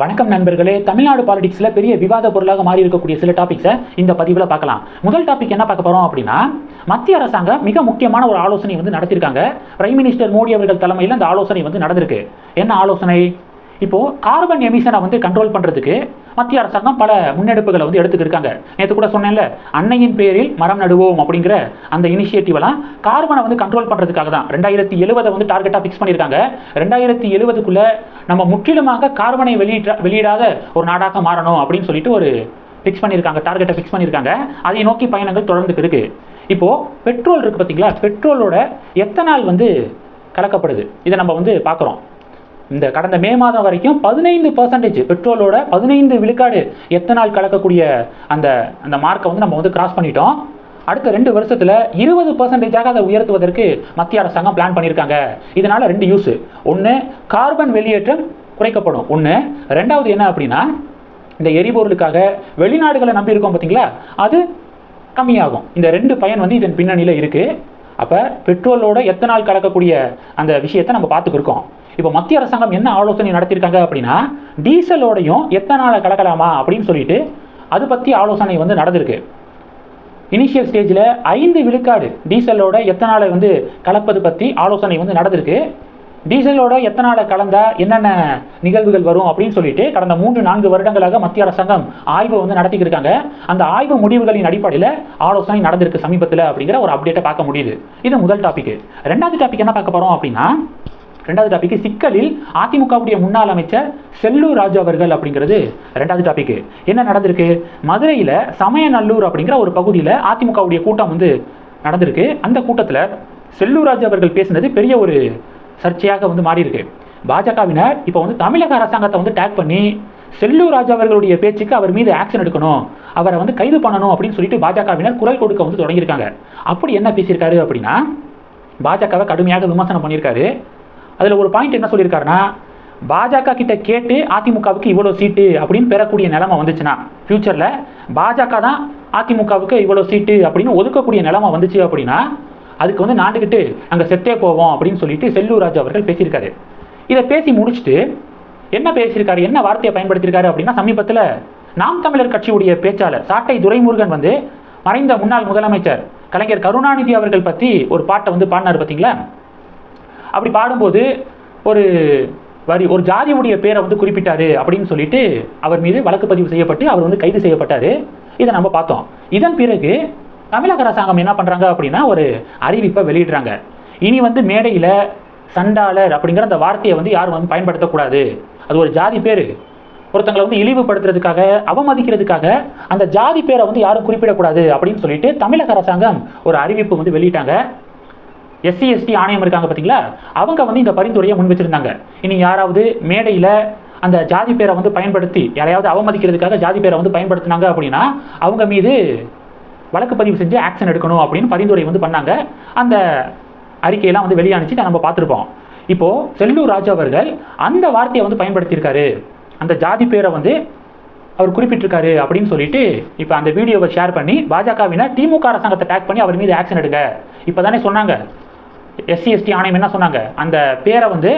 வணக்கம் நண்பர்களே. தமிழ்நாடு பாலிடிக்ஸில் பெரிய விவாத பொருளாக மாறி இருக்கக்கூடிய சில டாபிக்ஸை இந்த பதிவில் பார்க்கலாம். முதல் டாபிக் என்ன பார்க்க போகிறோம் அப்படின்னா மத்திய அரசாங்கம் மிக முக்கியமான ஒரு ஆலோசனை வந்து நடத்தியிருக்காங்க. பிரைம் மினிஸ்டர் மோடி அவர்கள் தலைமையில் அந்த ஆலோசனை வந்து நடந்திருக்கு. என்ன ஆலோசனை? இப்போது கார்பன் எமிஷனை வந்து கண்ட்ரோல் பண்ணுறதுக்கு மத்திய அரசாங்கம் பல முன்னெடுப்புகளை வந்து எடுத்துக்கிருக்காங்க நேற்று கூட சொன்னேன்ல அன்னையின் பேரில் மரம் நடுவோம் அப்படிங்கிற அந்த இனிஷியேட்டிவெல்லாம் கார்பனை வந்து கண்ட்ரோல் பண்ணுறதுக்காக தான். ரெண்டாயிரத்தி எழுபதை வந்து டார்கெட்டாக ஃபிக்ஸ் பண்ணியிருக்காங்க. ரெண்டாயிரத்தி எழுபதுக்குள்ளே நம்ம முற்றிலுமாக கார்பனை வெளியிட்ட வெளியிடாத ஒரு நாடாக மாறணும் அப்படின்னு சொல்லிட்டு ஒரு ஃபிக்ஸ் பண்ணியிருக்காங்க டார்கெட்டை ஃபிக்ஸ் பண்ணியிருக்காங்க. அதை நோக்கி பயணங்கள் தொடர்ந்து இருக்கு. இப்போது பெட்ரோல் இருக்குது பார்த்தீங்களா? பெட்ரோலோட எத்தனால் வந்து கலக்கப்படுது? இதை நம்ம வந்து பார்க்குறோம். இந்த கடந்த மே மாதம் வரைக்கும் பதினைந்து பர்சன்டேஜ் பெட்ரோலோட பதினைந்து விழுக்காடு எத்தனால் கலக்கக்கூடிய அந்த அந்த மார்க்கை வந்து நம்ம வந்து கிராஸ் பண்ணிட்டோம். அடுத்த ரெண்டு வருஷத்தில் இருபது பர்சன்டேஜாக அதை உயர்த்துவதற்கு மத்திய அரசாங்கம் பிளான் பண்ணியிருக்காங்க. இதனால் ரெண்டு யூஸ் ஒன்று கார்பன் வெளியேற்றம் குறைக்கப்படும். ஒன்று ரெண்டாவது என்ன அப்படின்னா இந்த எரிபொருளுக்காக வெளிநாடுகளை நம்பி இருக்கோம் பார்த்தீங்களா அது கம்மியாகும். இந்த ரெண்டு பயன் வந்து இதன் பின்னணியில் இருக்குது அப்போ பெட்ரோலோட எத்தனால் கலக்கக்கூடிய அந்த விஷயத்தை நம்ம பார்த்துக்கிருக்கோம் இப்போ மத்திய அரசாங்கம் என்ன ஆலோசனை நடத்தியிருக்காங்க அப்படின்னா டீசலோடையும் எத்தனாலை கலக்கலாமா அப்படின்னு சொல்லிட்டு அது பற்றி ஆலோசனை வந்து நடந்திருக்கு. இனிஷியல் ஸ்டேஜில் ஐந்து விழுக்காடு டீசலோட எத்தனாலை வந்து கலப்பது பற்றி ஆலோசனை வந்து நடந்திருக்கு. டீசலோட எத்தனாலை கலந்தால் என்னென்ன நிகழ்வுகள் வரும் அப்படின்னு சொல்லிட்டு கடந்த மூன்று நான்கு வருடங்களாக மத்திய அரசாங்கம் ஆய்வு வந்து நடத்திக்கிட்டு இருக்காங்க. அந்த ஆய்வு முடிவுகளின் அடிப்படையில் ஆலோசனை நடந்திருக்கு சமீபத்தில் அப்படிங்கிற ஒரு அப்டேட்டை பார்க்க முடியுது. இது முதல் டாபிக் ரெண்டாவது டாபிக் என்ன பார்க்க போகிறோம் அப்படின்னா ரெண்டாவது டாபிக் சிக்கலில் அதிமுகவுடைய முன்னாள் அமைச்சர் செல்லூர் ராஜு அவர்கள் அப்படிங்கிறது ரெண்டாவது டாபிக் என்ன நடந்திருக்கு? மதுரையில் சமயநல்லூர் அப்படிங்கிற ஒரு பகுதியில் அதிமுகவுடைய கூட்டம் வந்து நடந்திருக்கு. அந்த கூட்டத்தில் செல்லூர் ராஜு அவர்கள் பேசினது பெரிய ஒரு சர்ச்சையாக வந்து மாறியிருக்கு. பாஜகவினர் இப்போ வந்து தமிழக அரசாங்கத்தை வந்து டேக் பண்ணி செல்லூர் ராஜு அவர்களுடைய பேச்சுக்கு அவர் மீது ஆக்ஷன் எடுக்கணும் அவரை வந்து கைது பண்ணணும் அப்படின்னு சொல்லிட்டு பாஜகவினர் குரல் கொடுக்க வந்து தொடங்கியிருக்காங்க. அப்படி என்ன பேசியிருக்காரு அப்படின்னா பாஜகவை கடுமையாக விமர்சனம் பண்ணியிருக்காரு. அதில் ஒரு பாயிண்ட் என்ன சொல்லியிருக்காருன்னா பாஜக கிட்ட கேட்டு அதிமுகவுக்கு இவ்வளோ சீட்டு அப்படின்னு பெறக்கூடிய நிலைமை வந்துச்சுன்னா ஃப்யூச்சரில் பாஜக தான் அதிமுகவுக்கு இவ்வளோ சீட்டு அப்படின்னு ஒதுக்கக்கூடிய நிலைமை வந்துச்சு அப்படின்னா அதுக்கு வந்து நாண்டுக்கிட்டு அங்கே செத்தே போவோம் அப்படின்னு சொல்லிட்டு செல்லூர் ராஜு அவர்கள் பேசியிருக்காரு. இதை பேசி முடிச்சுட்டு என்ன பேசியிருக்காரு என்ன வார்த்தையை பயன்படுத்தியிருக்காரு அப்படின்னா சமீபத்தில் நாம் தமிழர் கட்சியுடைய பேச்சாளர் சாட்டை துரைமுருகன் வந்து மறைந்த முன்னாள் முதலமைச்சர் கலைஞர் கருணாநிதி அவர்கள் பற்றி ஒரு பாட்டை வந்து பாடினார் பார்த்தீங்களா? அப்படி பாடும்போது ஒரு வரி ஒரு ஜாதியுடைய பேரை வந்து குறிப்பிட்டாரு அப்படின்னு சொல்லிட்டு அவர் மீது வழக்கு பதிவு செய்யப்பட்டு அவர் வந்து கைது செய்யப்பட்டாரு. இதை நம்ம பார்த்தோம். இதன் பிறகு தமிழக அரசாங்கம் என்ன பண்ணுறாங்க அப்படின்னா ஒரு அறிவிப்பை வெளியிடுறாங்க. இனி வந்து மேடையில் சண்டாளர் அப்படிங்கிற அந்த வார்த்தையை வந்து யாரும் வந்து பயன்படுத்தக்கூடாது. அது ஒரு ஜாதி பேர். ஒருத்தங்களை வந்து இழிவுபடுத்துறதுக்காக அவமதிக்கிறதுக்காக அந்த ஜாதி பேரை வந்து யாரும் குறிப்பிடக்கூடாது அப்படின்னு சொல்லிட்டு தமிழக அரசாங்கம் ஒரு அறிவிப்பு வந்து வெளியிட்டாங்க. எஸ்சி எஸ்டி ஆணையம் இருக்காங்க பார்த்தீங்களா அவங்க வந்து இந்த பரிந்துரையை முன் வச்சிருந்தாங்க. இனி யாராவது மேடையில் அந்த ஜாதி பேரை வந்து பயன்படுத்தி யாரையாவது அவமதிக்கிறதுக்காக ஜாதி பேரை வந்து பயன்படுத்தினாங்க அப்படின்னா அவங்க மீது வழக்கு பதிவு செஞ்சு ஆக்ஷன் எடுக்கணும் அப்படின்னு பரிந்துரை வந்து பண்ணாங்க. அந்த அறிக்கையெல்லாம் வந்து வெளியானுச்சு. நம்ம பார்த்துருப்போம். இப்போது செல்லூர் ராஜா அவர்கள் அந்த வார்த்தையை வந்து பயன்படுத்தியிருக்காரு. அந்த ஜாதி பேரை வந்து அவர் குறிப்பிட்டிருக்காரு அப்படின்னு சொல்லிட்டு இப்போ அந்த வீடியோவை ஷேர் பண்ணி பாஜகவினர் திமுக அரசாங்கத்தை டேக் பண்ணி அவர் மீது ஆக்ஷன் எடுங்க. இப்போ தானே சொன்னாங்க. எஸ்சி எஸ்டி ஆணையம் என்ன சொன்னாங்க? அந்த பேரை வந்து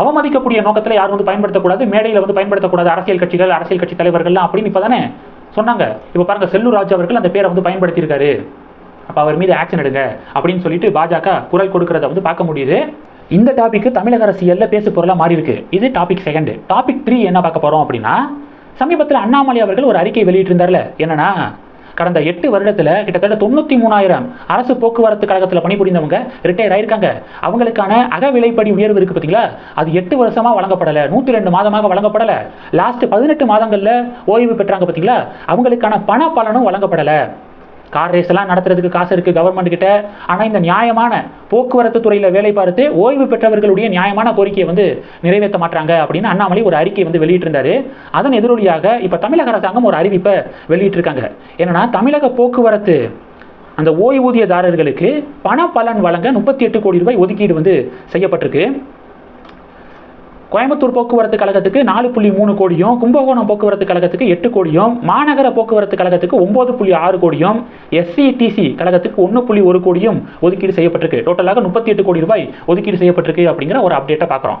அவமதிக்கக்கூடிய நோக்கத்தில் யாரும் வந்து பயன்படுத்தக்கூடாது மேடையில் வந்து பயன்படுத்தக்கூடாது அரசியல் கட்சிகள் அரசியல் கட்சி தலைவர்கள்லாம் அப்படின்னு இப்போ தானே சொன்னாங்க. இப்போ பாருங்க செல்லூர் ராஜ் அவர்கள் அந்த பேரை வந்து பயன்படுத்தியிருக்காரு. அப்போ அவர் மீது ஆக்ஷன் எடுங்க அப்படின்னு சொல்லிட்டு பாஜக குரல் கொடுக்கறத வந்து பார்க்க முடியுது. இந்த டாபிக் தமிழக அரசியலில் பேசு பொருளாக மாறி இருக்கு இது டாபிக் செகண்ட் டாபிக் த்ரீ என்ன பார்க்க போகிறோம் அப்படின்னா சமீபத்தில் அண்ணாமலை அவர்கள் ஒரு அறிக்கை வெளியிட்டிருந்தார்ல. என்னன்னா கடந்த எட்டு வருடத்தில் கிட்டத்தட்ட தொண்ணூற்றி மூணாயிரம் அரசு போக்குவரத்து கழகத்தில் பணிபுரிந்தவங்க ரிட்டையர் ஆயிருக்காங்க. அவங்களுக்கான அகவிலைப்படி உயர்வு இருக்கு பார்த்தீங்களா அது எட்டு வருஷமாக வழங்கப்படலை. நூற்றி ரெண்டு மாதமாக வழங்கப்படலை. லாஸ்ட் பதினெட்டு மாதங்களில் ஓய்வு பெற்றாங்க பார்த்தீங்களா அவங்களுக்கான பண பலனும் வழங்கப்படலை. கார் ரேஸ் எல்லாம் நடத்துறதுக்கு காசு இருக்கு கவர்மெண்ட் கிட்ட. ஆனால் இந்த நியாயமான போக்குவரத்து துறையில் வேலை பார்த்து ஓய்வு பெற்றவர்களுடைய நியாயமான கோரிக்கையை வந்து நிறைவேற்ற மாட்டாங்க அப்படின்னு அண்ணாமலை ஒரு அறிக்கை வந்து வெளியிட்டிருந்தாரு. அதன் எதிரொலியாக இப்போ தமிழக அரசாங்கம் ஒரு அறிவிப்பை வெளியிட்டிருக்காங்க. என்னன்னா தமிழக போக்குவரத்து அந்த ஓய்வூதியதாரர்களுக்கு பண பலன் வழங்க முப்பத்தி எட்டு கோடி ரூபாய் ஒதுக்கீடு வந்து செய்யப்பட்டிருக்கு. கோயம்புத்தூர் போக்குவரத்து கழகத்துக்கு நாலு புள்ளி மூணு கோடியும் கும்பகோணம் போக்குவரத்து கழகத்துக்கு எட்டு கோடியும் மாநகர போக்குவரத்து கழகத்துக்கு ஒன்பது புள்ளி ஆறு கோடியும் எஸ்சிடிசி கழகத்துக்கு ஒன்று புள்ளி ஒரு கோடியும் ஒதுக்கீடு செய்யப்பட்டிருக்கு. டோட்டலாக முப்பத்தி எட்டு கோடி ரூபாய் ஒதுக்கீடு செய்யப்பட்டிருக்கு அப்படிங்கிற ஒரு அப்டேட்டை பார்க்குறோம்.